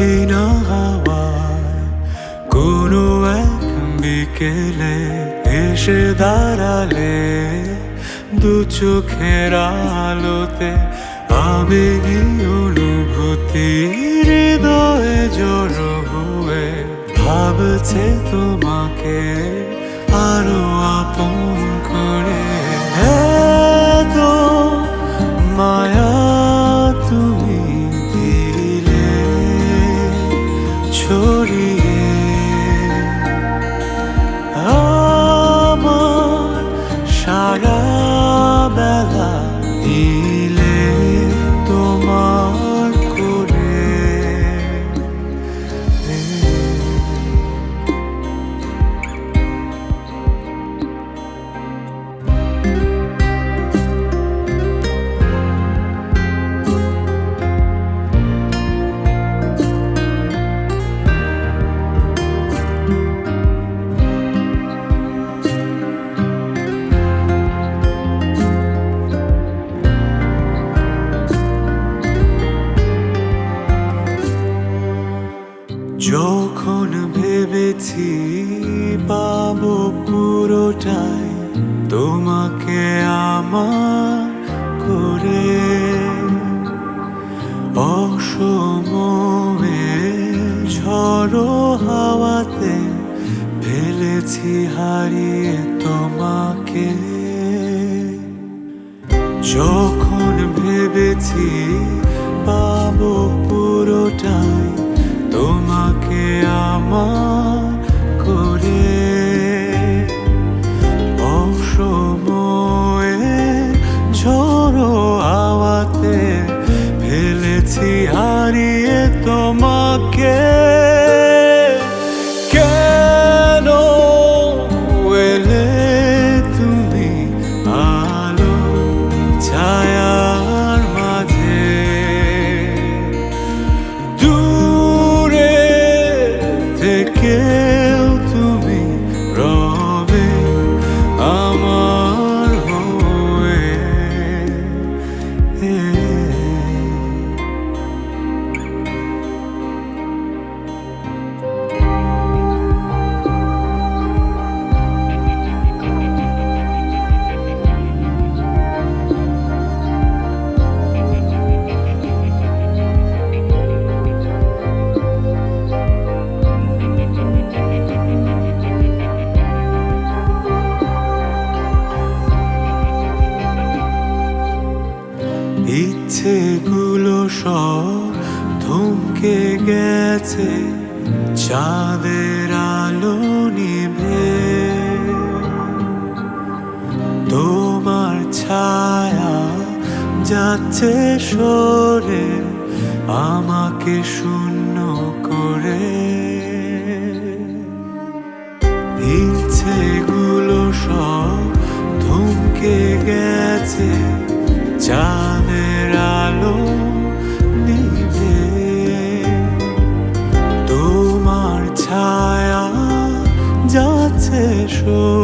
দেখি না হাওয়ায় কোনো এক বিকেলে এসে দাঁড়ালে দু চোখের আলোতে আবেগী অনুভূতি হৃদয়ে জড়ো হয়ে ভাবছে তোমাকে, আরও আপন ছড়িয়ে পাবো পুরোটাই তোমাকে আমার করে। অসময়ে ঝড়ো হাওয়াতে ফেলেছি হারিয়ে তোমাকে। যখন ভেবেছি পাবো পুরোটাই তোমাকে ইচ্ছেগুলো সব থমকে গেছে, চাঁদের আলো নিভে। তোমার ছায়া যাচ্ছে সরে, আমাকে শূন্য করে। ইচ্ছেগুলো যাচ্ছে